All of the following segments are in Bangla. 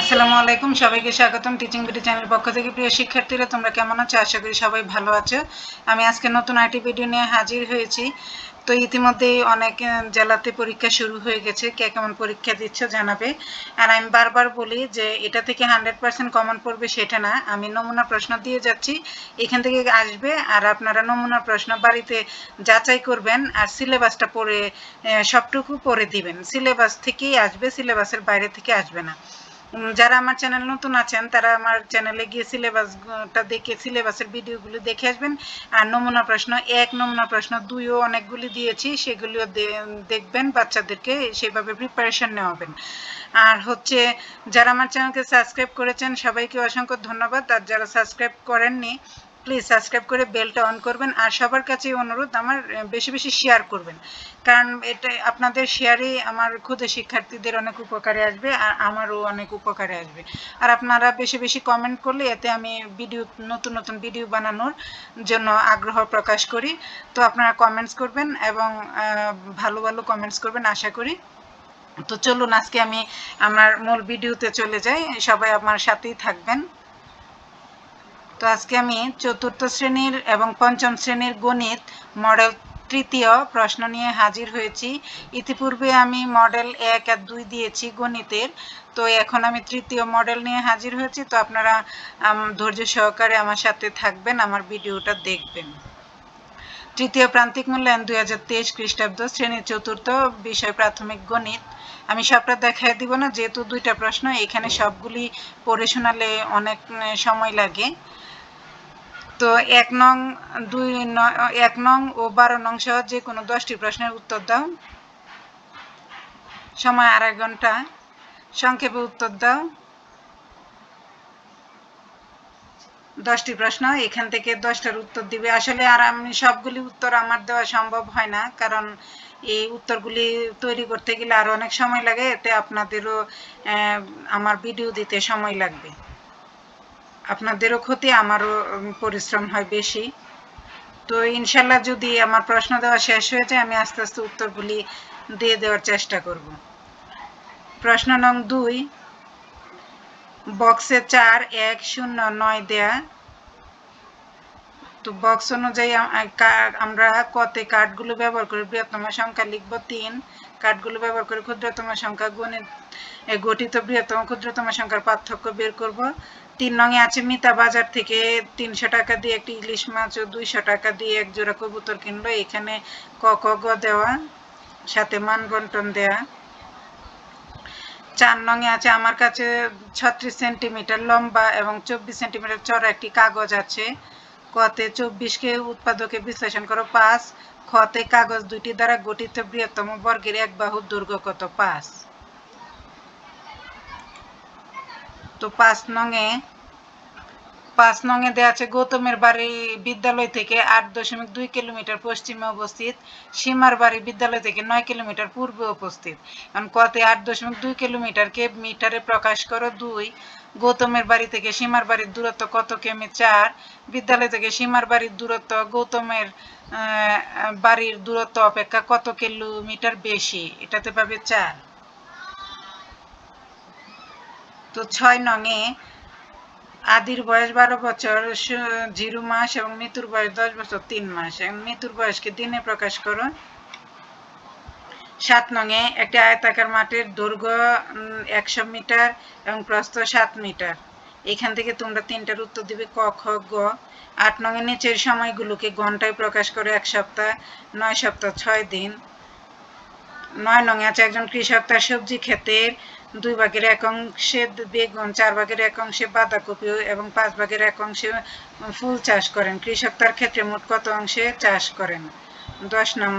আসসালামু আলাইকুম, সবাইকে স্বাগতম টিচিং বিডি চ্যানেল পক্ষ থেকে। প্রিয় শিক্ষার্থীরা, তোমরা কেমন আছো? আশা করি সবাই ভালো আছো। আমি আজকে নতুন আইটি ভিডিও নিয়ে হাজির হয়েছি। তো ইতিমধ্যেই অনেক জেলাতে পরীক্ষা শুরু হয়ে গেছে। কে কেমন পরীক্ষা দিচ্ছ জানাবে। আর আমি বারবার বলি যে, এটা থেকে হান্ড্রেড পার্সেন্ট কমন পড়বে সেটা না। আমি নমুনা প্রশ্ন দিয়ে যাচ্ছি। এখান থেকে আসবে আর আপনারা নমুনা প্রশ্ন বাড়িতে যাচাই করবেন আর সিলেবাসটা পড়ে সবটুকু পড়ে দিবেন। সিলেবাস থেকেই আসবে, সিলেবাসের বাইরে থেকে আসবে না। যারা আমার চ্যানেল নতুন আছেন, তারা আমার চ্যানেলে গিয়ে সিলেবাসটা দেখে সিলেবাসের ভিডিওগুলো দেখে আসবেন। আর নমুনা প্রশ্ন এক, নমুনা প্রশ্ন দুইও অনেকগুলি দিয়েছি, সেগুলিও দেখবেন, বাচ্চাদেরকে সেভাবে প্রিপারেশন নেওয়াবেন আর হচ্ছে, যারা আমার চ্যানেলকে সাবস্ক্রাইব করেছেন, সবাইকে অসংখ্য ধন্যবাদ। আর যারা সাবস্ক্রাইব করেননি প্লিজ সাবস্ক্রাইব করে বেলটা অন করবেন আর সবার কাছে অনুরোধ আমার বেশি বেশি শেয়ার করবেন। কারণ এটা আপনাদের শেয়ারে আমার ক্ষুদে শিক্ষার্থীদের অনেক উপকারে আসবে আর আমারও অনেক উপকারে আসবে। আর আপনারা বেশি বেশি কমেন্ট করলে এতে আমি ভিডিও নতুন নতুন ভিডিও বানানোর জন্য আগ্রহ প্রকাশ করি। তো আপনারা কমেন্টস করবেন এবং ভালো ভালো কমেন্টস করবেন আশা করি। তো চলুন আজকে আমি আমার মূল ভিডিওতে চলে যাই। সবাই আমার সাথেই থাকবেন। তো আজকে আমি চতুর্থ শ্রেণির এবং পঞ্চম শ্রেণির গণিত মডেল তৃতীয় প্রশ্ন নিয়ে হাজির হয়েছি। ইতিপূর্বে আমি মডেল এক আর দুই দিয়েছি গণিতের। তো এখন আমি তৃতীয় মডেল নিয়ে হাজির হয়েছি। তো আপনারা ধৈর্য সহকারে আমার সাথে থাকবেন, আমার ভিডিওটা দেখবেন। তৃতীয় প্রান্তিক মূল্যায়ন দুই হাজার তেইশ খ্রিস্টাব্দ শ্রেণি চতুর্থ বিষয় প্রাথমিক গণিত। আমি সবটা দেখাই দিব না, যেহেতু দুইটা প্রশ্ন, এখানে সবগুলি পড়ে শোনালে অনেক সময় লাগে। তো এক নং, দুই এক নং ও বারো নং সহ যে কোনো দশটি প্রশ্নের উত্তর দাও। সময় আড়াই ঘণ্টা। সংক্ষেপে উত্তর দাও। দশটি প্রশ্ন, এখান থেকে দশটার উত্তর দিবে। আসলে আর আমি সবগুলি উত্তর আমার দেওয়া সম্ভব হয় না, কারণ এই উত্তরগুলি তৈরি করতে গেলে আরও অনেক সময় লাগে। এতে আপনাদেরও আমার ভিডিও দিতে সময় লাগবে। আপনাদেরও ক্ষতি, আমারও পরিশ্রম হয় বেশি। তো ইনশাল্লাহ যদি আমার প্রশ্ন দেওয়া শেষ হয়ে যায়, আমি আস্তে আস্তে উত্তরগুলি দিয়ে দেওয়ার চেষ্টা করব। প্রশ্ন নং দুই বক্সে চার, এক, শূন্য, নয় দেয়া। তো বক্স অনুযায়ী আমরা কতে কার্ডগুলো ব্যবহার করে, বৃহত্তম সংখ্যা লিখব তিন, কার্ডগুলো ব্যবহার করে ক্ষুদ্রতম সংখ্যা গণিত গঠিত বৃহত্তম ক্ষুদ্রতম সংখ্যার পার্থক্য বের করব। তিন নঙে আছে মিতা বাজার থেকে তিনশো টাকা দিয়ে একটি ইলিশ মাছ ও দুইশো টাকা দিয়ে এক জোড়া কবুতর কিনলো। এখানে ক ক, গ দেওয়া, সাথে মান বন্টন দেওয়া চার নংয়ে আছে, আমার কাছে ছত্রিশ সেন্টিমিটার লম্বা এবং চব্বিশ সেন্টিমিটার চড়া একটি কাগজ আছে। কতে চব্বিশকে উৎপাদকে বিশ্লেষণ করো, পাঁচ। খতে কাগজ দুটি দ্বারা গঠিত বৃহত্তম বর্গের এক বাহু দৈর্ঘ্য কত? পাঁচ। তো পাঁচ নঙে পাঁচ নঙে দেওয়া আছে গৌতমের বাড়ি বিদ্যালয় থেকে আট দশমিক দুই কিলোমিটার পশ্চিমে অবস্থিত। সীমার বাড়ি বিদ্যালয় থেকে নয় কিলোমিটার পূর্বে উপস্থিত। কারণ কতে আট দশমিক দুই কিলোমিটার কিলোমিটারকে মিটারে প্রকাশ করো দুই। গৌতমের বাড়ি থেকে সীমার বাড়ির দূরত্ব কত কিমি চার? বিদ্যালয় থেকে সীমার বাড়ির দূরত্ব গৌতমের বাড়ির দূরত্ব অপেক্ষা কত কিলোমিটার বেশি? এটাতে পাবে চার। তো ছয় নঙে আদির বয়স বারো বছর জিরো মাস এবং মৃত্যুর বয়স দশ বছর, তিন মাস। এবং মৃত্যুর বয়সকে দিনে প্রকাশ করো। সাত নঙে একটি আয়তাকার মাঠের দৈর্ঘ্য একশো মিটার এবং প্রস্থ সাত মিটার। এখান থেকে তোমরা তিনটার উত্তর দিবে ক, খ, গ। আট নঙে নিচের সময়গুলোকে ঘন্টায় প্রকাশ করে, এক সপ্তাহ, নয় সপ্তাহ, ছয় দিন। নয় নং আছে একজন কৃষক, তার সবজি ক্ষেতের দুই ভাগের এক অংশে বেগুন, চার ভাগের এক অংশে বাঁধাকপি এবং পাঁচ ভাগের এক অংশে ফুল চাষ করেন। কৃষক তার ক্ষেত্রে মোট কত অংশে চাষ করেন? দশ নং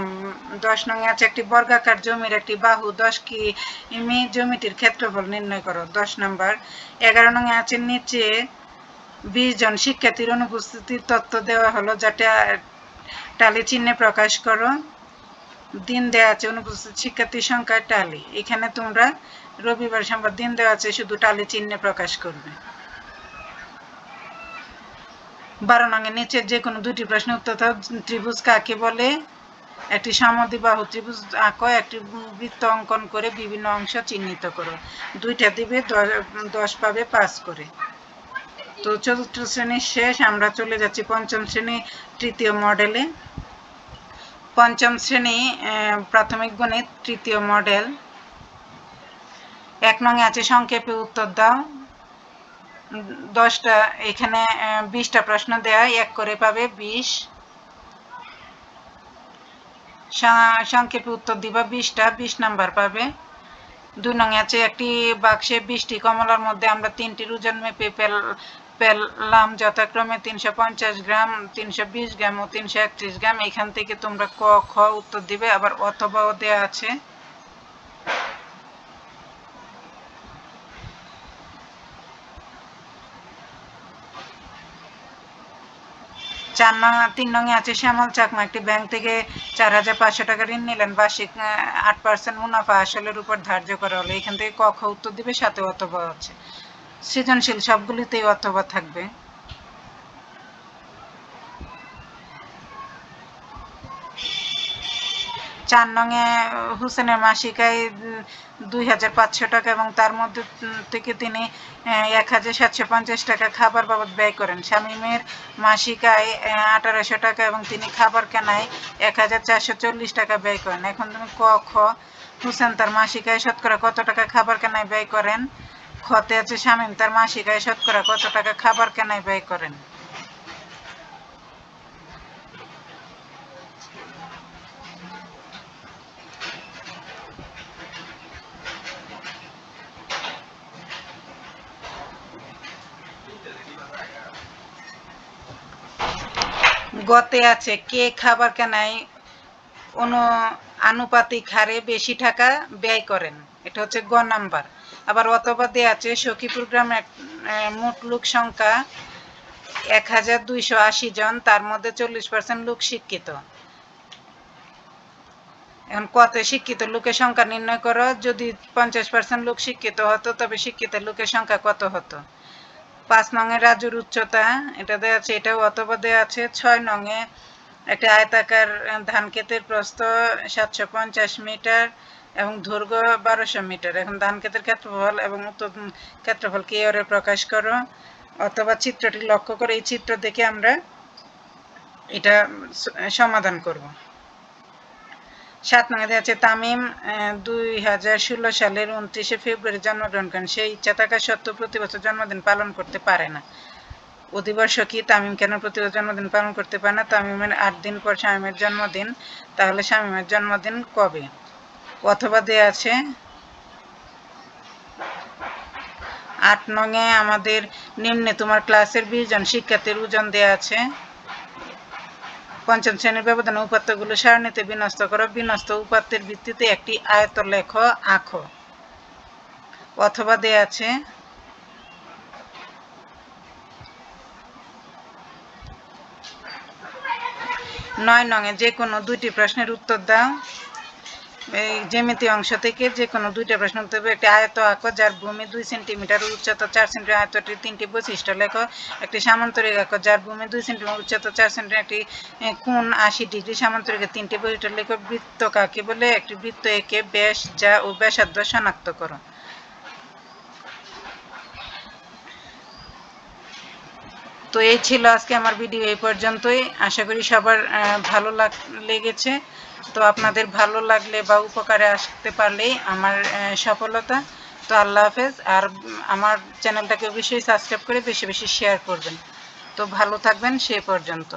দশ নং আছে একটি বর্গাকার জমির একটি বাহু, দশ কিমি জমিটির ক্ষেত্রফল নির্ণয় করো। দশ নম্বর, এগারো নং আছে নিচে বিশ জন শিক্ষার্থীর অনুপস্থিতির তত্ত্ব দেওয়া হলো যেটা টালি চিহ্নে প্রকাশ করো। দিন দেওয়া আছে অনুপস্থিত শিক্ষার্থীর সংখ্যা টালি। এখানে তোমরা রবিবার সোমবার দিন দেওয়া আছে, শুধু টালি চিহ্নে প্রকাশ করবে। বারো নঙের নিচের যে কোনো দুটি প্রশ্ন উত্তর ত্রিভুজ কাকে বলে? একটি সমদ্বিবাহু ত্রিভুজ আঁকো, একটি বৃত্ত অঙ্কন করে বিভিন্ন অংশ চিহ্নিত করো। দুইটা দিবে, দশ পাবে পাস করে। তো চতুর্থ শ্রেণির শেষ, আমরা চলে যাচ্ছি পঞ্চম শ্রেণি, তৃতীয় মডেলে। পঞ্চম শ্রেণি প্রাথমিক গণিত, তৃতীয় মডেল। এক নং আছে সংক্ষেপে উত্তর দাও। দশটা, এখানে বিশটা প্রশ্ন দেয়া এক করে পাবে বিশ। সংক্ষেপে উত্তর দিবা, বিশটা, বিশ নাম্বার পাবে। দুই নং আছে একটি বাক্সে বিশটি কমলার মধ্যে আমরা তিনটি ওজন মেপে পেল- পেলাম যথাক্রমে তিনশো পঞ্চাশ গ্রাম, তিনশো বিশ গ্রাম ও তিনশো একত্রিশ গ্রাম। এখান থেকে তোমরা ক, খ উত্তর দিবে, আবার অথবাও দেয়া আছে। চার নং, তিন নং আছে শ্যামল চাকমা, একটি ব্যাংক থেকে চার হাজার পাঁচশো টাকা ঋণ নিলেন। বার্ষিক আট পার্সেন্ট মুনাফা আসলের উপর ধার্য করা হলো। এখান থেকে ক খ উত্তর দিবে, সাথে অথবা আছে। সৃজনশীল সবগুলিতেই অথবা থাকবে। চার নংয়ে, হুসেনের মাসিক আয় দুই হাজার পাঁচশো টাকা এবং তার মধ্যে থেকে তিনি এক হাজার সাতশো পঞ্চাশ টাকা খাবার বাবদ ব্যয় করেন। শামীমের মাসিক আয় আঠারোশো টাকা এবং তিনি খাবার কেনায় এক হাজার চারশো চল্লিশ টাকা ব্যয় করেন। এখন তুমি ক, খ, হুসেন তার মাসিক আয় শতকরা কত টাকা খাবার কেনায় ব্যয় করেন? খতে আছে শামীম তার মাসিক আয় শতকরা কত টাকা খাবার কেনায় ব্যয় করেন? গতে আছে কে খাবার কেনায় অনু আনুপাতিক হারে বেশি টাকা ব্যয় করেন? এটা হচ্ছে গ নাম্বার। আবার অথবা দেয়া আছে সখীপুর গ্রামের আহ, মোট লোক সংখ্যা এক হাজার দুইশো আশি জন তার মধ্যে চল্লিশ পার্সেন্ট লোক শিক্ষিত। এখন কত শিক্ষিত লোকের সংখ্যা নির্ণয় করো যদি পঞ্চাশ পার্সেন্ট লোক শিক্ষিত হতো তবে শিক্ষিত লোকের সংখ্যা কত হতো? পাঁচ নঙে রাজুর উচ্চতা, এটা দেওয়া আছে, এটাও অথবা দেওয়া আছে, ছয় নঙে একটা আয়তাকার ধান ক্ষেতের প্রস্থ সাতশো পঞ্চাশ মিটার এবং দৈর্ঘ্য বারোশো মিটার। এখন ধান ক্ষেতের ক্ষেত্রফল এবং ক্ষেত্রফল কি এর প্রকাশ করো? অথবা চিত্রটি লক্ষ্য করে এই চিত্র দেখে আমরা এটা সমাধান করব। সাত নঙ্গে আছে তামিম দুই হাজার ষোলো সালের উনত্রিশে ফেব্রুয়ারি জন্মগ্রহণ করেন। সেই ইচ্ছা থাকা সত্ত্বেও প্রতি বছর জন্মদিন পালন করতে পারে না। অধিবর্ষ কি তামিম কেন প্রতি বছর জন্মদিন পালন করতে পারে না? তামিমের আট দিন পর শামীমের জন্মদিন। তাহলে শামীমের জন্মদিন কবে? অথবা দেয়া আছে, আট নঙে আমাদের নিম্নে তোমার ক্লাসের বিশ জন শিক্ষার্থীর ওজন দেয়া আছে। পঞ্চম শ্রেণির ব্যবধানে উপাত্তগুলো সারণীতে বিনষ্ট করো। বিন্যস্ত উপাত্তের ভিত্তিতে একটি আয়ত লেখ আঁখ অথবা দেয়া আছে, নয় নঙে যে কোনো দুইটি প্রশ্নের উত্তর দাও। জ্যামিতি অংশ থেকে যে কোনো দুইটা প্রশ্ন উত্তর একটি আয়ত আঁকো, যার ভূমি দুই সেন্টিমিটার, উচ্চতা চার সেন্টিমিটার আয়তটির তিনটি বৈশিষ্ট্য লেখো। একটি সামান্তরিক আঁকো, যার ভূমি দুই সেন্টিমিটার, উচ্চতা চার সেন্টিমিটার, একটি কোণ আশি ডিগ্রি। সামান্তরিকের তিনটি বৈশিষ্ট্য লেখো। বৃত্ত কাকে বলে একটি বৃত্ত একে ব্যাস, যা ও ব্যাসার্ধ শনাক্ত করো তো এই ছিল আজকে আমার ভিডিও এই পর্যন্তই। আশা করি সবার ভালো লাগ, লেগেছে। তো আপনাদের ভালো লাগলে বা উপকারে আসতে পারলেই আমার সফলতা। তো আল্লাহ হাফেজ। আর আমার চ্যানেলটাকে অবশ্যই সাবস্ক্রাইব করে বেশি বেশি শেয়ার করবেন। তো ভালো থাকবেন সে পর্যন্ত।